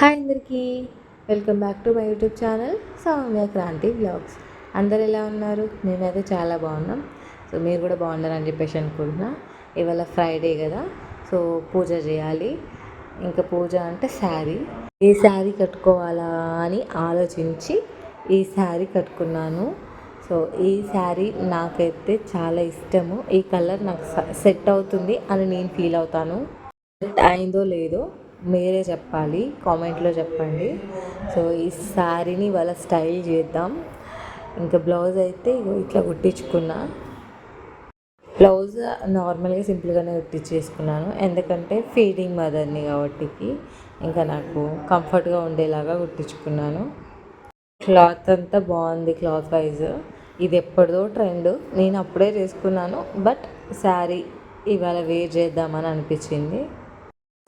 Hi అందరికీ. Welcome back to my YouTube channel Soumya Kranthi blogs. అందరు ఎలా ఉన్నారు? మేమైతే చాలా బాగున్నాం. సో మీరు కూడా బాగున్నారని చెప్పేసి అనుకుంటున్నా. ఇవాళ ఫ్రైడే కదా సో పూజ చేయాలి. ఇంకా పూజ అంటే శారీ. ఈ శారీ కట్టుకోవాలా అని ఆలోచించి ఈ శారీ కట్టుకున్నాను. సో ఈ శారీ నాకైతే చాలా ఇష్టము. ఈ కలర్ నాకు సెట్ అవుతుంది అని నేను ఫీల్ అవుతాను. సెట్ అయిందో లేదో మీరే చెప్పాలి కామెంట్లో చెప్పండి. సో ఈ శారీని వాళ్ళ స్టైల్ చేద్దాం. ఇంకా బ్లౌజ్ అయితే ఇట్లా కుట్టించుకున్నా. బ్లౌజ్ నార్మల్గా సింపుల్గానే కుట్టించేసుకున్నాను. ఎందుకంటే ఫీడింగ్ మదర్ని కాబట్టి ఇంకా నాకు కంఫర్ట్గా ఉండేలాగా కుట్టించుకున్నాను. క్లాత్ అంతా బాగుంది క్లాత్ వైజ్. ఇది ఎప్పటిదో ట్రెండ్. నేను అప్పుడే చేసుకున్నాను. బట్ శారీ ఇవాళ వేర్ చేద్దామని అనిపించింది.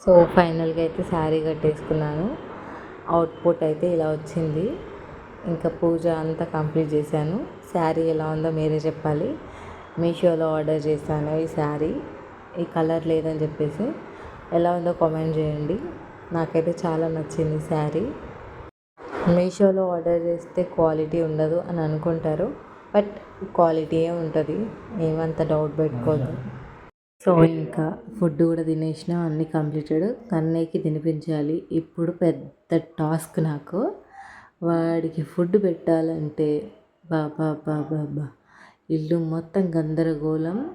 సో ఫైనల్గా అయితే శారీ కట్టేసుకున్నాను. అవుట్పుట్ అయితే ఇలా వచ్చింది. ఇంకా పూజ అంతా కంప్లీట్ చేశాను. శారీ ఎలా ఉందో మీరే చెప్పాలి. మీషోలో ఆర్డర్ చేశాను ఈ శారీ. ఈ కలర్ లేదని చెప్పేసి. ఎలా ఉందో కామెంట్ చేయండి. నాకైతే చాలా నచ్చింది శారీ. మీషోలో ఆర్డర్ చేస్తే క్వాలిటీ ఉండదు అని అనుకుంటారు. బట్ క్వాలిటీయే ఉంటుంది. ఏమంత డౌట్ పెట్టుకోదు సో ఇంకా ఫుడ్ కూడా తినేసిన అన్నీ కంప్లీటెడ్. కన్నయ్యకి తినిపించాలి. ఇప్పుడు పెద్ద టాస్క్ నాకు. వాడికి ఫుడ్ పెట్టాలంటే బాబా బాబా బా ఇల్లు మొత్తం గందరగోళం.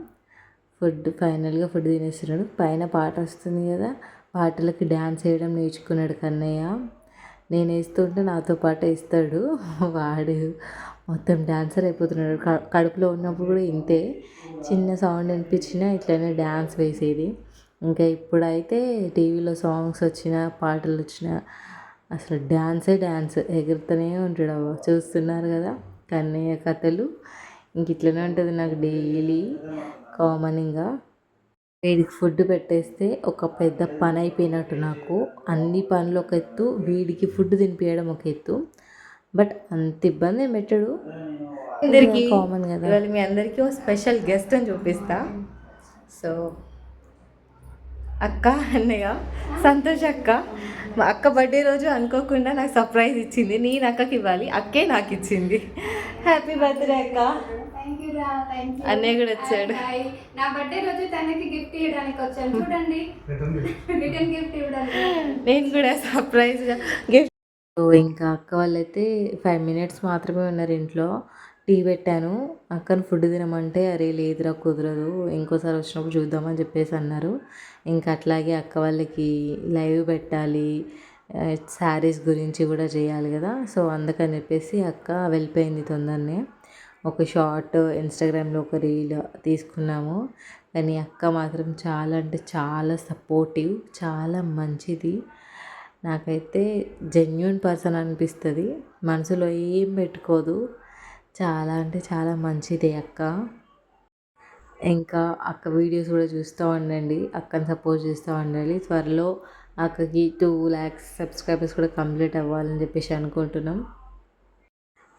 ఫుడ్ ఫైనల్గా ఫుడ్ తినేస్తున్నాడు. పైన పాట వస్తుంది కదా. పాటలకి డ్యాన్స్ వేయడం నేర్చుకున్నాడు కన్నయ్య. నేను వేస్తుంటే నాతో పాటు వేస్తాడు వాడు మొత్తం డాన్సర్ అయిపోతున్నాడు. కడుపులో ఉన్నప్పుడు కూడా ఇంతే. చిన్న సౌండ్ వినిపించినా ఇట్లనే డ్యాన్స్ వేసేది. ఇంకా ఇప్పుడైతే టీవీలో సాంగ్స్ వచ్చిన పాటలు వచ్చిన అసలు డ్యాన్సే డ్యాన్స్ ఎగురుతూనే ఉంటాడు చూస్తున్నారు కదా? కన్నయ్య కథలు. ఇంక ఇట్లనే ఉంటుంది నాకు డైలీ. కామన్గా వీడికి ఫుడ్ పెట్టేస్తే ఒక పెద్ద పని అయిపోయినట్టు నాకు. అన్ని పనులు ఒక ఎత్తు వీడికి ఫుడ్ తినిపించడం ఒక ఎత్తు. బట్ అంత ఇబ్బంది ఏం పెట్టాడు. అందరికీ కామన్ కదా. ఇవాళ మీ అందరికీ ఒక స్పెషల్ గెస్ట్ అని చూపిస్తా. సో అక్క అన్నయ్య సంతోష్ అక్క మా అక్క బర్త్డే రోజు అనుకోకుండా నాకు సర్ప్రైజ్ ఇచ్చింది. నేను అక్కకి ఇవ్వాలి. అక్కే నాకు ఇచ్చింది. హ్యాపీ బర్త్డే అక్క. అన్నయ్య కూడా వచ్చాడు. నా బర్త్డే రోజు తనకి గిఫ్ట్ ఇవ్వడానికి వచ్చాను. చూడండి. రిటర్న్ గిఫ్ట్ ఇవ్వడానికి. నేను కూడా సర్ప్రైజ్గా గిఫ్ట్ సో ఇంకా అక్క వాళ్ళైతే ఫైవ్ మినిట్స్ మాత్రమే ఉన్నారు ఇంట్లో. టీ పెట్టాను. అక్కను ఫుడ్ తినమంటే అరే లేదురా కుదరదు. ఇంకోసారి వచ్చినప్పుడు చూద్దామని చెప్పేసి అన్నారు. ఇంకా అట్లాగే అక్క వాళ్ళకి లైవ్ పెట్టాలి. శారీస్ గురించి కూడా చేయాలి కదా. సో అందుకని చెప్పేసి అక్క వెళ్ళిపోయింది తొందరనే. ఒక షార్ట్ ఇన్స్టాగ్రామ్లో ఒక రీల్ తీసుకున్నాము. కానీ అక్క మాత్రం చాలా అంటే చాలా సపోర్టివ్ చాలా మంచిది. నాకైతే జెన్యున్ పర్సన్ అనిపిస్తుంది. మనసులో ఏం పెట్టుకోదు. చాలా అంటే చాలా మంచిది అక్క. ఇంకా అక్క వీడియోస్ కూడా చూస్తూ ఉండండి. అక్కని సపోర్ట్ చేస్తూ ఉండాలి త్వరలో అక్కకి టూ ల్యాక్స్ సబ్స్క్రైబర్స్ కూడా కంప్లీట్ అవ్వాలని చెప్పేసి అనుకుంటున్నాం.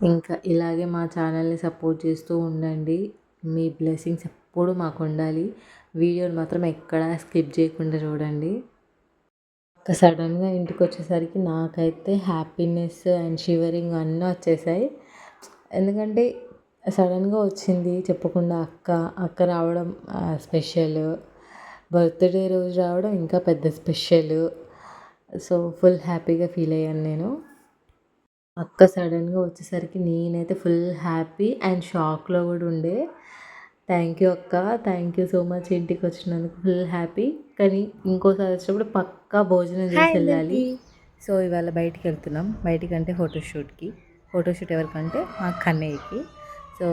ఇంకా ఇలాగే మా ఛానల్ని సపోర్ట్ చేస్తూ ఉండండి. మీ బ్లెస్సింగ్స్ ఎప్పుడు మాకు ఉండాలి. వీడియోని మాత్రం ఎక్కడా స్కిప్ చేయకుండా చూడండి. ఇంకా సడన్గా ఇంటికి వచ్చేసరికి నాకైతే హ్యాపీనెస్ అండ్ షివరింగ్ అన్నీ వచ్చేసాయి. ఎందుకంటే సడన్గా వచ్చింది చెప్పకుండా అక్క అక్క రావడం స్పెషల్. బర్త్డే రోజు రావడం ఇంకా పెద్ద స్పెషల్. సో ఫుల్ హ్యాపీగా ఫీల్ అయ్యాను నేను. అక్క సడన్గా వచ్చేసరికి నేనైతే ఫుల్ హ్యాపీ అండ్ షాక్లో కూడా ఉండే. థ్యాంక్ యూ అక్క. థ్యాంక్ యూ సో మచ్ ఇంటికి వచ్చినందుకు. ఫుల్ హ్యాపీ కానీ ఇంకోసారి వచ్చినప్పుడు పక్కా భోజనం చేసి వెళ్ళాలి. సో ఇవాళ బయటికి వెళ్తున్నాం. బయటికి అంటే ఫోటోషూట్కి ఫోటోషూట్ ఎవరికంటే మా కన్నయ్యకి. సో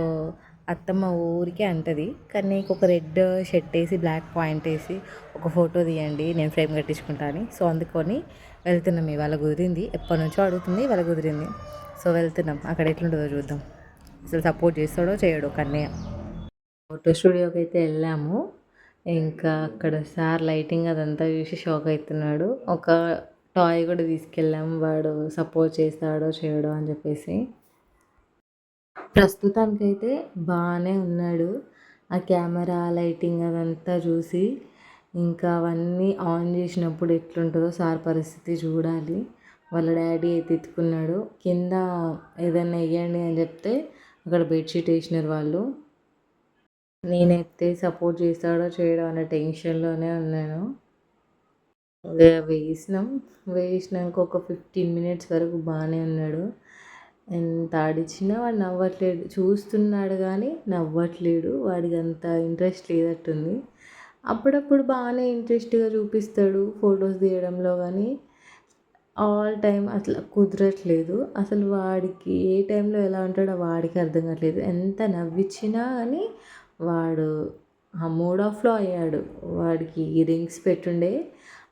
అత్తమ్మ ఊరికే అంటది కన్నయ్యకి ఒక రెడ్ షర్ట్ వేసి బ్లాక్ పాయింట్ వేసి ఒక ఫోటో తీయండి నేను ఫ్రేమ్ కట్టించుకుంటా అని. సో అందుకొని వెళ్తున్నాం ఇవాళ కుదిరింది. ఎప్పటి నుంచో అడుగుతుంది ఇవాళ కుదిరింది. సో వెళ్తున్నాం. అక్కడ ఎట్లుంటుందో చూద్దాం. అసలు సపోర్ట్ చేస్తాడో చేయడో కన్నయ్య. ఫోటో స్టూడియోకి అయితే వెళ్ళాము. ఇంకా అక్కడ సార్ లైటింగ్ అదంతా చూసి షాక్ అవుతున్నాడు. ఒక టాయ్ కూడా తీసుకెళ్ళాము వాడు సపోర్ట్ చేస్తాడో చేయడో అని చెప్పేసి. ప్రస్తుతానికైతే బాగానే ఉన్నాడు. ఆ కెమెరా లైటింగ్ అదంతా చూసి ఇంకా అవన్నీ ఆన్ చేసినప్పుడు ఎట్లుంటుందో సార్ పరిస్థితి చూడాలి. వాళ్ళ డాడీ అయితే ఎత్తుకున్నాడు. కింద ఏదైనా వేయండి అని చెప్తే అక్కడ బెడ్షీట్ వేసినారు వాళ్ళు. నేనైతే సపోర్ట్ చేస్తాడో చేయడో అనే టెన్షన్లోనే ఉన్నాను. వేసినాం. వేసినాక ఒక ఫిఫ్టీన్ మినిట్స్ వరకు బాగానే ఉన్నాడు. ఎంత ఆడిచ్చినా వాడు నవ్వట్లేడు. చూస్తున్నాడు కానీ నవ్వట్లేడు. వాడికి అంత ఇంట్రెస్ట్ లేదట్టుంది. అప్పుడప్పుడు బాగానే ఇంట్రెస్ట్గా చూపిస్తాడు ఫొటోస్ తీయడంలో కానీ ఆల్ టైం అట్లా కుదరట్లేదు. అసలు వాడికి ఏ టైంలో ఎలా ఉంటాడో వాడికి అర్థం కావట్లేదు. ఎంత నవ్వించినా కానీ వాడు ఆ మూడ్ ఆఫ్లో అయ్యాడు. వాడికి ఈ రింగ్స్ పెట్టుండే.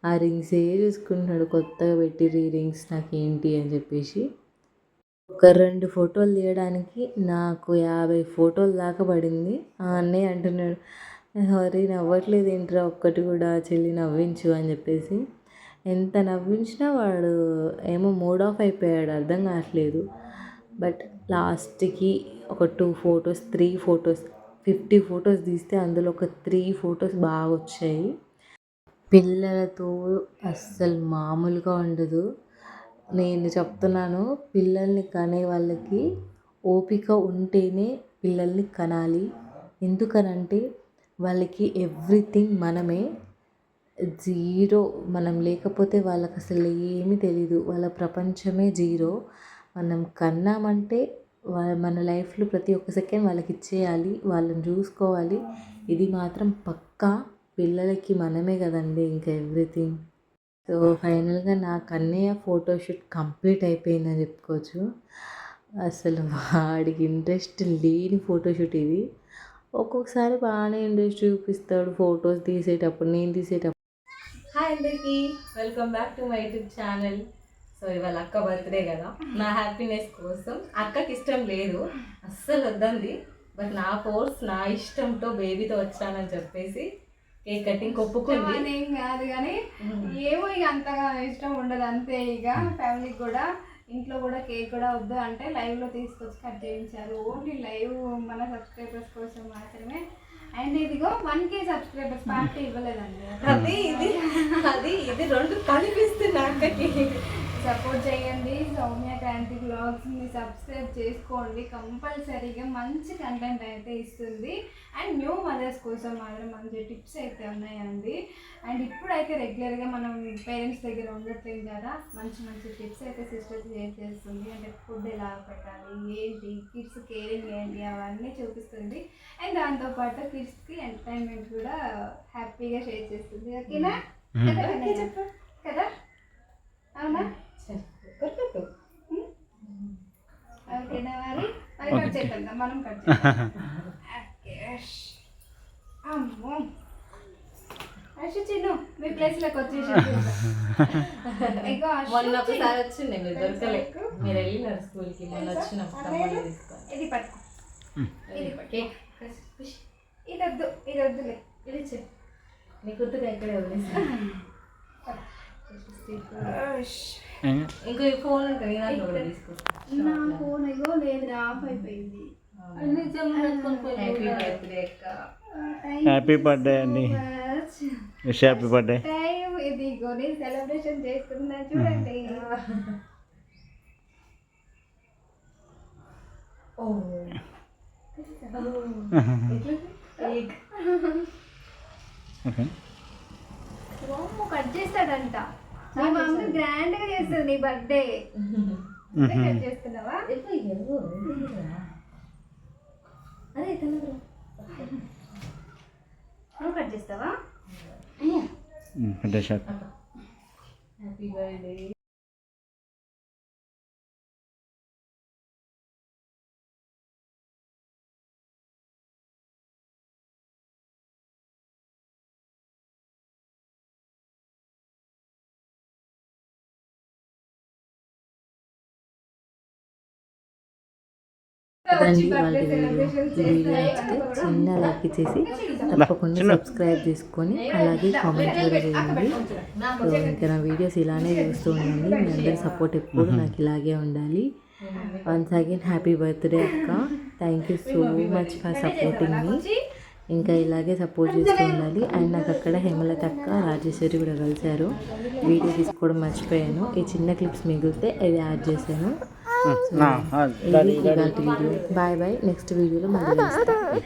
ఆ రింగ్సే చూసుకుంటున్నాడు. కొత్తగా పెట్టిర్రు ఈ రింగ్స్ నాకేంటి అని చెప్పేసి. ఒక రెండు ఫోటోలు తీయడానికి నాకు యాభై ఫోటోలు దాకా పడింది. ఆ అన్నయ్య అంటున్నాడు హరి నవ్వట్లేదు ఏంట్రా? ఒక్కటి కూడా చెల్లి నవ్వించు అని చెప్పేసి. ఎంత నవ్వించినా వాడు ఏమో మూడ్ ఆఫ్ అయిపోయాడు. అర్థం కావట్లేదు. బట్ లాస్ట్కి ఒక two photos three photos fifty photos తీస్తే అందులో ఒక త్రీ ఫొటోస్ బాగా వచ్చాయి పిల్లలతో అస్సలు మామూలుగా ఉండదు. నేను చెప్తున్నాను పిల్లల్ని కనే వాళ్ళకి ఓపిక ఉంటేనే పిల్లల్ని కనాలి. ఎందుకనంటే వాళ్ళకి ఎవ్రీథింగ్ మనమే. జీరో మనం లేకపోతే వాళ్ళకి అసలు ఏమీ తెలీదు. వాళ్ళ ప్రపంచమే జీరో. మనం కన్నామంటే మన లైఫ్లో ప్రతి ఒక్క సెకండ్ వాళ్ళకి ఇచ్చేయాలి వాళ్ళని చూసుకోవాలి. ఇది మాత్రం పక్కా పిల్లలకి మనమే కదండి ఇంకా ఎవ్రీథింగ్. సో ఫైనల్గా నా కన్నయ్య ఫోటోషూట్ కంప్లీట్ అయిపోయిందని చెప్పుకోవచ్చు. అసలు వాడికి ఇంట్రెస్ట్ లేని ఫోటోషూట్ ఇది. ఒక్కొక్కసారి బాగానే ఇంట్రెస్ట్ చూపిస్తాడు ఫొటోస్ తీసేటప్పుడు నేను తీసేటప్పుడు. హాయ్ అందరికీ. Welcome back to my YouTube channel. So ఇవాళ అక్క బర్త్డే కదా. నా హ్యాపీనెస్ కోసం అక్కకి ఇష్టం లేదు. అస్సలు వద్దంది. బట్ నా ఫోర్స్ నా ఇష్టంతో బేబీతో వచ్చానని చెప్పేసి కేక్ కటింగ్ ఒప్పుకుంది ఏం కాదు కానీ ఏమో ఇక అంతగా ఇష్టం ఉండదు. అంతే ఇక ఫ్యామిలీకి కూడా ఇంట్లో కూడా కేక్ కూడా వద్దు అంటే లైవ్లో తీసుకొచ్చి కట్ చేయించారు. ఓన్లీ లైవ్ మన సబ్స్క్రైబర్స్ కోసం మాత్రమే. అండ్ ఇదిగో వన్ కే సబ్స్క్రైబర్స్ పార్టీ ఇవ్వలేదండి. అది ఇది అది ఇది రెండు కనిపిస్తుంది అక్కకి. సపోర్ట్ చేయండి. సౌమ్య క్రాంతి బ్లాగ్స్ని సబ్స్క్రైబ్ చేసుకోండి. కంపల్సరీగా మంచి కంటెంట్ అయితే ఇస్తుంది. అండ్ న్యూ మదర్స్ కోసం మాత్రం మంచి టిప్స్ అయితే ఉన్నాయండి. అండ్ ఇప్పుడైతే రెగ్యులర్గా మనం పేరెంట్స్ దగ్గర ఉండట్లేదు కదా మంచి మంచి టిప్స్ అయితే సిస్టర్ షేర్ చేస్తుంది. అంటే ఫుడ్ ఎలా పెట్టాలి ఏంటి కిడ్స్ కేరింగ్ ఏంటి అవన్నీ చూపిస్తుంది. అండ్ దాంతోపాటు కిడ్స్కి ఎంటర్టైన్మెంట్ కూడా హ్యాపీగా షేర్ చేస్తుంది. ఓకేనా? కదా కన్నయ్య? అవునా ఓకేనా మరి? మరి కట్ చేద్దాం మనం కట్ అమ్మో. చిన్ను మీ ప్లేస్లోకి వచ్చేసి. మొన్న. ఒకసారి మీరు దొరకలే. మీరు వెళ్ళినారు స్కూల్కి మొన్న వచ్చినప్పుడు ఇది పట్టుకో. ఇది పట్టుకో. ఇది వద్దు ఇది వద్దులే. ఇది ఇచ్చే నీ ఇక్కడే వదిలేసి. ఇంకో ఈ ఫోన్ ఉంటుంది నా ఫోన్ ఇగో లేదు ఆఫ్ అయిపోయింది. హ్యాపీ బర్త్డే అండి. విష్ హ్యాపీ బర్త్డే టైం ఇది కొని సెలబ్రేషన్ చేసుకున్నా చూడండి. ఓ. కేక్ ఓకే వామ్మో, కట్ చేస్తాడంట. మీ మమ్మీ గ్రాండ్గా చేస్తుంది నీ బర్త్డే. కట్ చేస్తున్నావా? అదే నువ్వు కట్ చేస్తావా? హ్యాపీ బర్త్డే ఇదండి వాళ్ళ వీడియో ఈ వీడియో నచ్చితే చిన్న లైక్ ఇచ్చేసి తప్పకుండా సబ్స్క్రైబ్ చేసుకొని అలాగే కామెంట్ కూడా చేయండి. సో ఇంకా నా వీడియోస్ ఇలానే చూస్తూ ఉండండి. మీ అందరి సపోర్ట్ ఎప్పుడు నాకు ఇలాగే ఉండాలి. వన్స్ అగైన్ హ్యాపీ బర్త్డే అక్క. Thank you so much for supporting మీ ఇంకా ఇలాగే సపోర్ట్ చేస్తూ ఉండాలి. అండ్ నాకు అక్కడ హేమలత అక్క రాజేశ్వరి కూడా కలిశారు. వీడియో తీసుకోవడం మర్చిపోయాను. ఈ చిన్న క్లిప్స్ మిగిలితే ఇది యాడ్ చేశాను. బాయ్ బాయ్ నెక్స్ట్ వీడియోలో మళ్ళీ